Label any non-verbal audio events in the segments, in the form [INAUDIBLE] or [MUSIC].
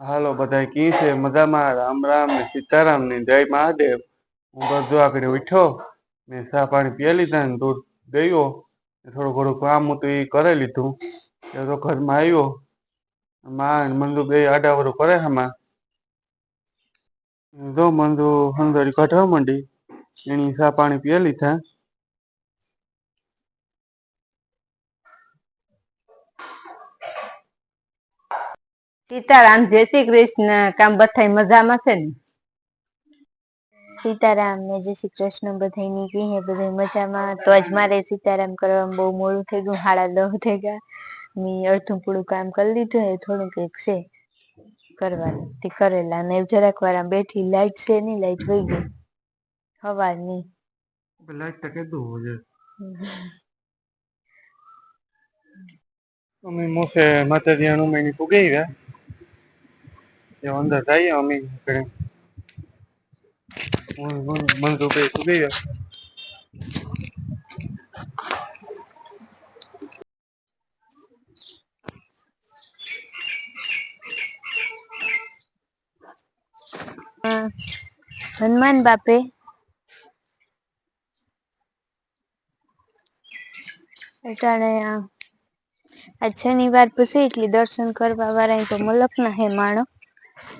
હાલો બધા કી છે? મજામાં? રામ રામ ને સીતારામ ને જય મહાદેવ. હું બધો આગળ ઉઠ્યો ને ચા પાણી પી લીધા ને દૂધ ગયો. થોડું ઘણું કામ હતું એ કરી લીધું. એ તો ઘરમાં આવ્યો. માં મંદુ બે આડાવરો કરે હમાં જો મંદુ હંદરી કાઢવા માંડી, એની ચા પાણી પી લીધા. સીતારામ જય શ્રી કૃષ્ણ. કામ બધાય મજામાં છે ને? સીતારામ ને જય શ્રી કૃષ્ણ બધાયની હે બધા મજામાં. તો આજ મારે સીતારામ કરવામાં બહુ મોડું થઈ ગયું હાડા દહ થઈ ગયા. મેં અડધું પૂરું કામ કરી લીધું હે થોડું કંઈક છે કરવાનું તે કરેલા. ને જરાક વાર આમ બેઠી લાઈટ છે નહીં લાઈટ વહી ગઈ. હવાની લાઈટ તો કીધું હોય અમે મોસે માતાજી હનુમાની પુગાઈ ગયા એ અંદર અમે ઘરે. મન રૂપે પુગાઈ ગયા. હનુમાન બાપે. અટાણે આ શનિવાર પછી, એટલે દર્શન કરવા વાળા તો મલક ના હે માણો.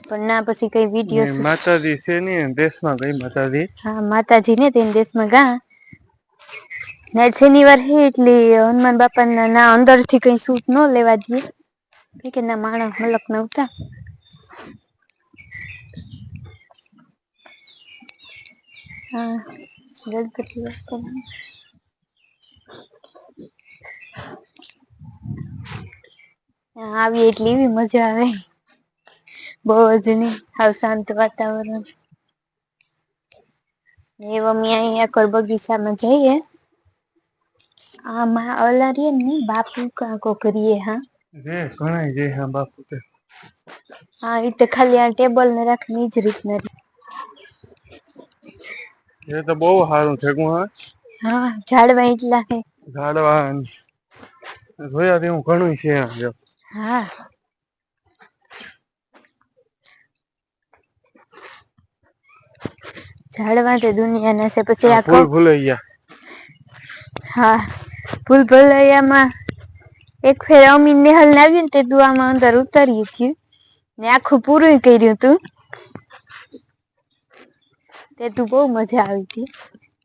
પણ ના પછી કઈ વીડિયો માતાજી છે ને દેશમાં ગઈ માતાજી. હા માતાજી ને તેના દેશમાં ગા. ને શનિવાર હે એટલે હનુમાન બાપા ના ના અંદરથી કઈ સૂટ ન લેવા દઈએ કે ના માણસ મલક નહોતા હા ગણપતિ વસ્તુ આવી એટલે એવી મજા આવે. બહુ જ નહીં. હાવ શાંત વાતાવરણ. એ મમ્મી અહીંયા કોઈ બગીચામાં જઈએ. આમાં ઓલા અલારીએ ને બાપુ કાકો કરીએ હા. જે ઘણા જે હા બાપુ તે. હા એ તો ખાલી આ ટેબલ ને રાખની જ રીતના રે. એ તો બહુ સારું છે હું. હા હા ઝાડવા એટલા હે. ઝાડવા જોયા તે હું ઘણું છે હા. ઝાડવા તો દુનિયાના છે પછી આ ફૂલ ભૂલૈયા. હા ભૂલ ભૂલૈયામાં એક ફેર અમીન નેહલ ને આવ્યું તે દુઆમાં અંદર ઉતર્યું થયું. ને આખું પૂરું કર્યું તું. તે તું બહુ મજા આવી હતી.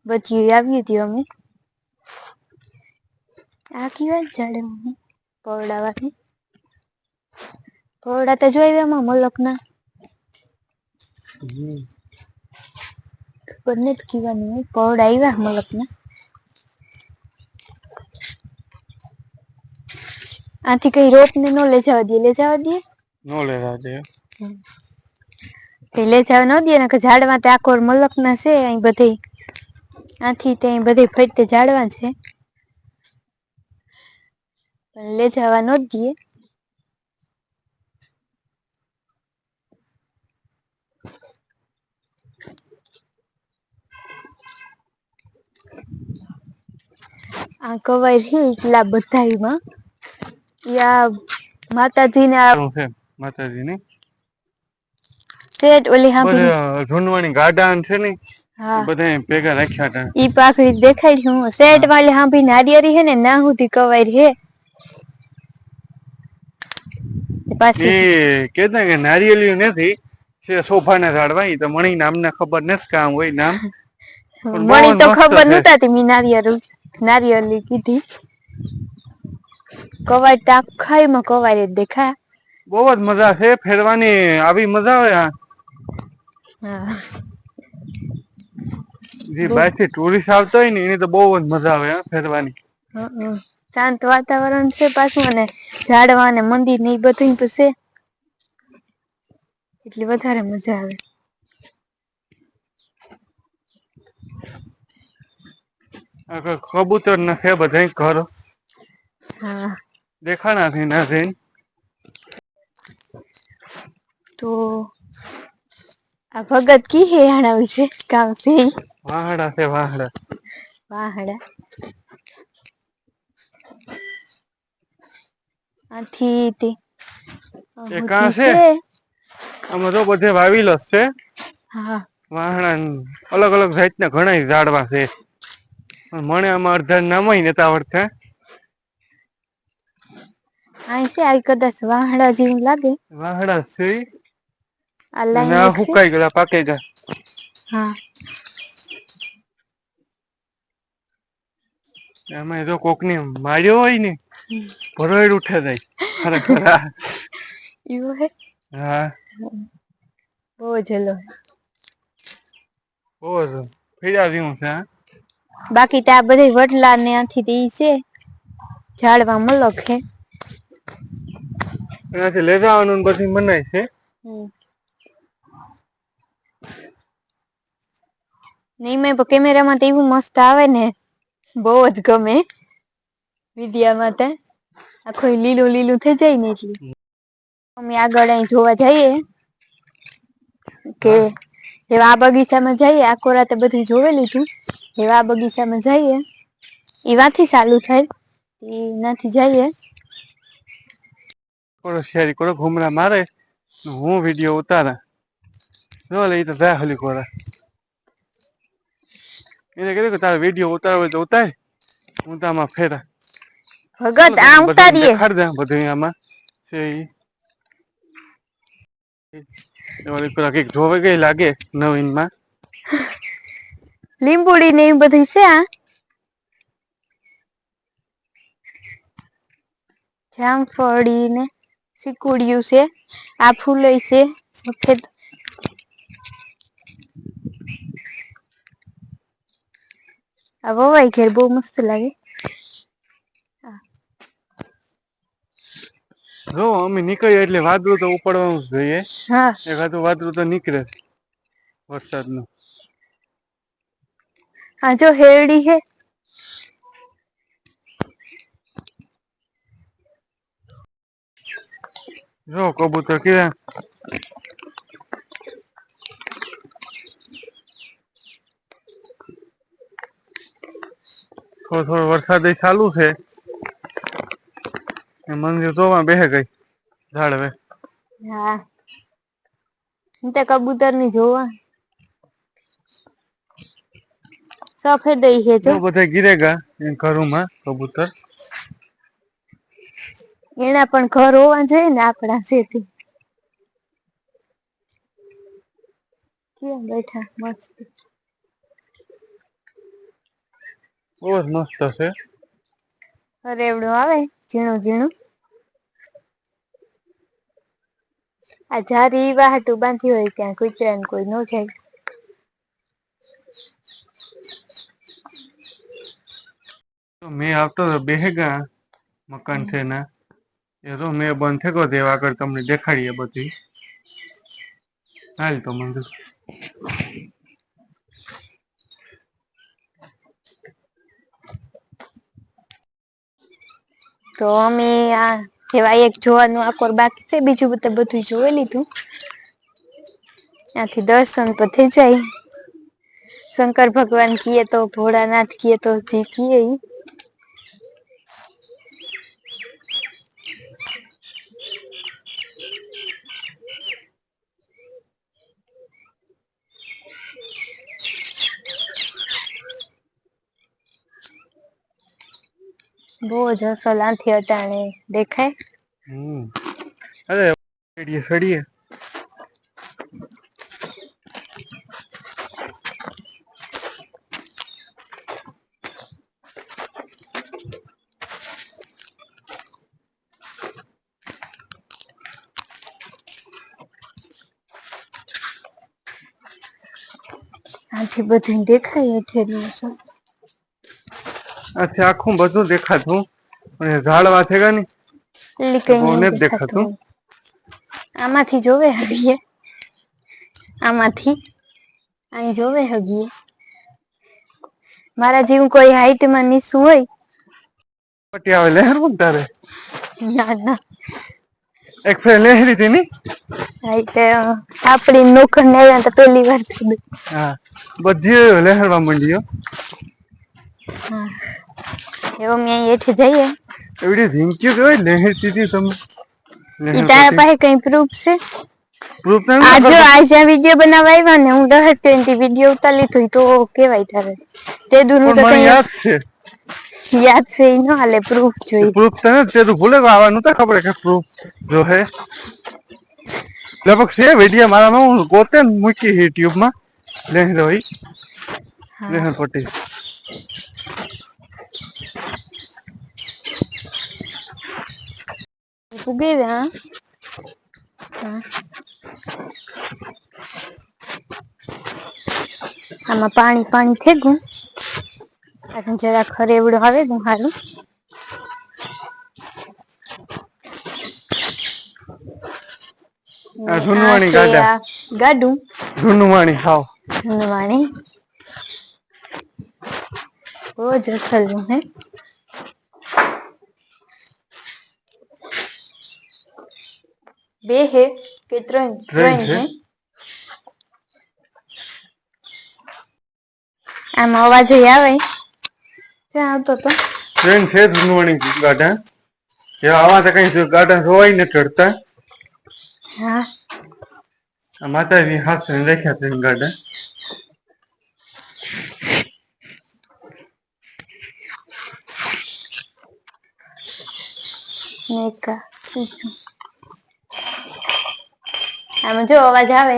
બચી આવ્યું હતી અમે આ કેવા ઝાડવા પવડા વાળી પવડા તો જોઈ એમાં મલકના. હમ. જ કીવાની હોય. પવડા આવ્યા મલકના. આથી કઈ રોપ ને નો લઈ જવા દે લઈ જવા દે નો લેવા દે. કઈ લઈ જવા ન દે ને કે ઝાડમાં તે આખો મલક ના છે અહીં બધે. આથી તે બધે ફરતે ઝાડવા છે. પણ લઈ જવા ન દે આ કવાય છે એટલા બધાયમાં. યા માતાજીને આ છે માતાજી ની શેઠ ઓલી હા ઝુંડવાની ગાડાન છે ને બધા ભેગા રાખ્યા હતા. ઈ પાખડી દેખાડી હું. શેઠ વાલે હાંભી નારિયેરી હે ને ના હુધી કવાય હે પાછી એ કેતા કે નારિયેલી નથી છે સોફાના ઝાડવા ઈ તો મણી નામને ખબર નથી કામ હોય નામ. [LAUGHS] મણી તો ખબર. નતા તી મી નારિયેળ નારિયેળી કીધી. કવાય તો ખાઈમાં કવાય જ દેખા બહુ જ મજા છે ફેરવાની આવી મજા આવે હા. જે બહુ. બહારથી ટુરિસ્ટ આવતો હોય ને એની તો બહુ જ મજા આવે હા ફેરવાની. શાંત વાતાવરણ છે પાછું અને ઝાડવા ને મંદિર ને એ બધું છે. એટલે વધારે મજા આવે આ કોઈ કબૂતર નથી બધા ઘર. દેખા નથી નથી. તો આ ભગત કી હે આના વિશે કામ છે વાહડા છે વાહડા. વાહડા. આથી તે એ કાં છે? આમાં તો બધે વાવેલો છે. હા. વાહણા અલગ અલગ જાતના ઘણા ઝાડવા છે. પણ મને આમાં અડધા નામય નતા આવડતા. આ છે આ કદાચ વાહડા જેવું લાગે. વાહડા છે. છે. હુકાઈ ગયા પાકે ગયા હા. એમાં જો કોકને માર્યો હોય ને ભરોડ ઉઠે જાય. ખરેખર. એવું હે? હા. બહુ જલો બહુ ફેરા જેવું છે હા. બાકી તો આ બધી વડલા ને આથી તે છે. ઝાડવા મલક છે. એનાથી લઈ જવાનું પછી મનાય છે. નહીં મેં કેમેરામાં તો એવું મસ્ત આવે ને બહુ જ ગમે. વિડીયામાં તો. આખું લીલું લીલું થઈ જાય ને એટલે. અમે આગળ અહીં જોવા જઈએ. કે એવા આ બગીચામાં જઈએ આખો રાતે બધું જોવે લીધું. એવા આ બગીચામાં જઈએ એવાથી ચાલુ થાય એનાથી જઈએ. કોડો શેરી કોડો ઘૂમરા મારે? હું વીડિયો ઉતારા. જો લે તો જાય હલી કોરા એને કીધું કે તારો વીડિયો ઉતારવો તો ઉતાર. હું તામાં ફેરા. ભગત આ ઉતારીએ. દેખાડ દે બધું આમાં. છે એ ઓલી લીંબુડી ને એવું બધું છે જામફળી ને સિકુડિયું છે, આ ફૂલય છે, સફેદ. આ વવાઈ ઘેર બહુ મસ્ત લાગે. જો અમે નીકળીએ એટલે વાદળું તો ઉપડવાનું જોઈએ. હા. એકાદું વાદળું તો નીકળે વરસાદનું હા જો હેરડી હે. જો કબૂતર કેવા? થોડો થોડો વરસાદ ચાલુ છે. એ મંદિર જોવા બેહે ગઈ ઝાડવે. હા. હું તો કબૂતરની જોવા. સફેદ છે જો. બધા ગીરેગા એ ઘરોમાં કબૂતર. એના પણ ઘર હોવા જોઈએ ને આપણા સેથી કેમ બેઠા મસ્ત. બહુ મસ્ત છે. રેવડું આવે, ઝીણું ઝીણું. આ જારી વાહટું બાંધી હોય ત્યાં કૂતરા ને કોઈ ન જાય. મેં આવતો હતો બેહેગા મકાન છે ના એ તો મેં બંધ થયો તે આગળ તમને દેખાડીએ બધી. હાલ તો મંજૂર. તો અમે આ એવા એક જોવાનું આકોર બાકી છે, બીજું બધું બધું જોઈ લીધું. ત્યાંથી દર્શન તો થઈ જાય. શંકર ભગવાન કીએ તો ભોળાનાથ કીએ તો જે કીએ બહુ જ અસલ આંથી અટાણે દેખાય. હમ. અરે સડીએ સડીએ આથી બધું દેખાય હેઠેનું અસલ આથી આખું બધું દેખાતું? અને ઝાડવા છે ગાની બહુ દેખાતું. આમાંથી જોવે હગીએ. આમાંથી. આની જોવે હગીએ. મારા જેવું કોઈ હાઈટમાં નીસું હોય? પટી આવે ને તારે? ના ના. એક ફેર લહેરી હતી ની હાઈટ આપડી નોકર ને આવ્યા તો પેલી વાર થયું. હા. બધી લહેરવા માંડી હો. એવો મે હેઠે જઈએ. એવડી રિંક્યુ કે લહેરતી હતી તમે. ઈ તારા પાસે કઈ પ્રૂફ છે? પ્રૂફ તો આ જો આ જે વીડિયો બનાવવા આવ્યા ને હું દસ તો વિડિયો ઉતારી લીધો તો કેવાય તારે. તે દૂર પણ તો યાદ છે. યાદ છે ઈ ન હાલે પ્રૂફ જોઈ. પ્રૂફ તને તે તો ભૂલે આવવાનું તો ખબર કે પ્રૂફ જો હે. લગભગ છે વીડિયો મારામાં હું ગોતે મૂકી મૂકી યુટ્યુબમાં લેહન રહી લેહન પટ્ટી ગયા હા. આમાં પાણી પાણી થઈ ગયું આ જરા ખરે એવડું આવે ગયું હારું. આ જૂનવાણી ગાડા. ગાડું. જૂનવાણી હાવ. જૂનવાણી રોજ અસલનું હે. બે હે કે ત્રણ? ત્રણ ત્રણ. હે. આમ અવાજ આવે. ક્યાં આવતો તો? ટ્રેન છે ધૂનવાણી ગાઢા. જે આવા તો કઈ ગાઢા જોવાય ને ચડતા હા. માતાજી હાથ રાખ્યા ટ્રેન ગાઢા. એક આ બીજું. આમાં જો અવાજ આવે?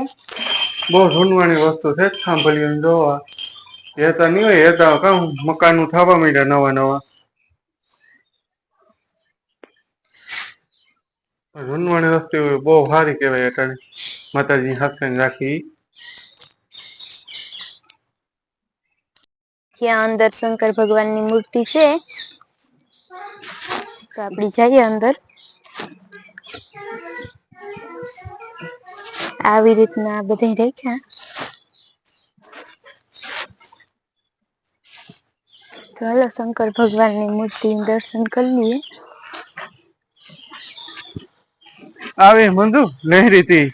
બહુ જૂનવાણી વસ્તુ છે સાંભળ્યું જોવા એ તો નહીં હોય એ તો કામ મકાનનું થવા માંડ્યા નવા નવા. જૂનવાણી વસ્તુ બહુ સારી કહેવાય અટાણે. માતાજી હાથે રાખી. ત્યાં અંદર શંકર ભગવાનની મૂર્તિ છે. તો આપણે જઈએ અંદર. આવી રીતના બધે રાખ્યા. તો હાલો શંકર ભગવાનની મૂર્તિ દર્શન કરી લઈએ. આવે મંજુ લહેરી તી.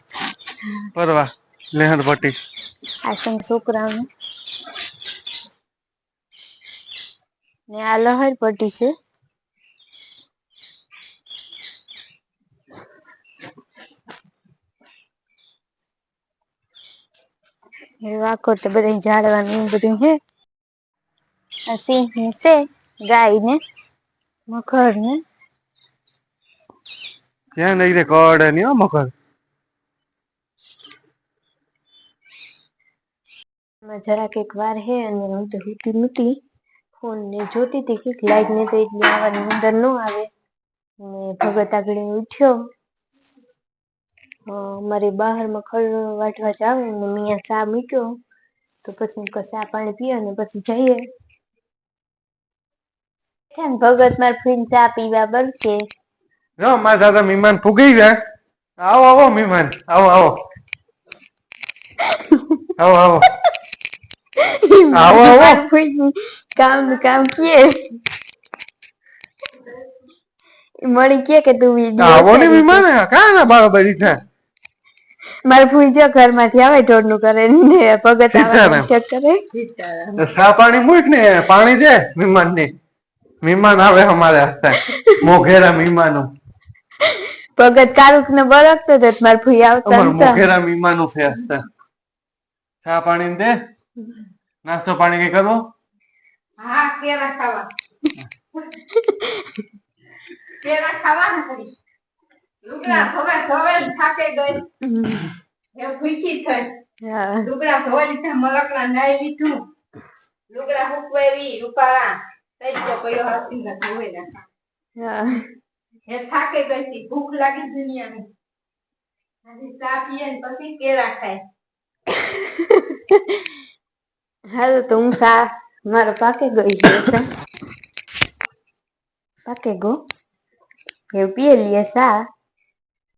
પરવા લહેર પટી. આ શંકર છોકરાઓનું ને આ લહેર પટી છે. એ વાકોર તો બધા ઝાડવાનું બધું હે. સિંહ ને છે ગાય ને મગર ને ક્યાં નહીં રે કોડની હો મકર જરાક એક વાર હે અને હું તો હુતી નતી. ફોન ને જોતી હતી કે લાઈટ ને તો એટલી આવવાની અંદર ન આવે. ને ભગત આગળ ઉઠ્યો. મારી બહારમાં ખડ વાટવા જાવ ને મિયા ચા મૂક્યો તો પછી હું ચા પાણી પીએ ને પછી જઈએ. કેમ ભગત માર ફીન ચા પીવા બનશે. જો મારા દાદા મહેમાન ફૂગી ગયા આવો આવો મહેમાન આવો આવો. આવો આવો. આવો, આવો. કામનું કામ કીએ મણી કે કે તું વિડિયો આવો ને મહેમાન કાં ના બારોબારી થાય મારા ફૂઈ ઘર ઘરમાંથી આવે ઢોરનું કરે ને ભગત સીતારામ. ચેક કરે. ચા પાણી મૂક ને પાણી દે મહેમાન ને મહેમાન આવે અમારે હસ્તે મોઘેરા મહેમાનો ભગત કારુક ને બળકતો તો મારા ફૂઈ આવતા અમાર મોઘેરા મહેમાનો છે હસ્તે સા પાણી દે? નાસ્તો પાણી કઈ કરો? હા કેરા ખાવા. કેરા ખાવા લુગડા ધોવા ધોવા થાકે ગઈ. એ ભૂખી થઈ. લુગડા ધોવા લીધા મલકના નાઈ લીધું. લુગડા હુકવાવી રૂપાળા તઈ તો કયો હાથી ના ધોવે નાખા. એ થાકે ગઈ હતી ભૂખ લાગી દુનિયાની. આજે ચા પીએ પછી કેળા ખાય. હાલો તો હું સા મારો પાકે ગઈ છે પાકે ગો. એવું પીએ લીએ સા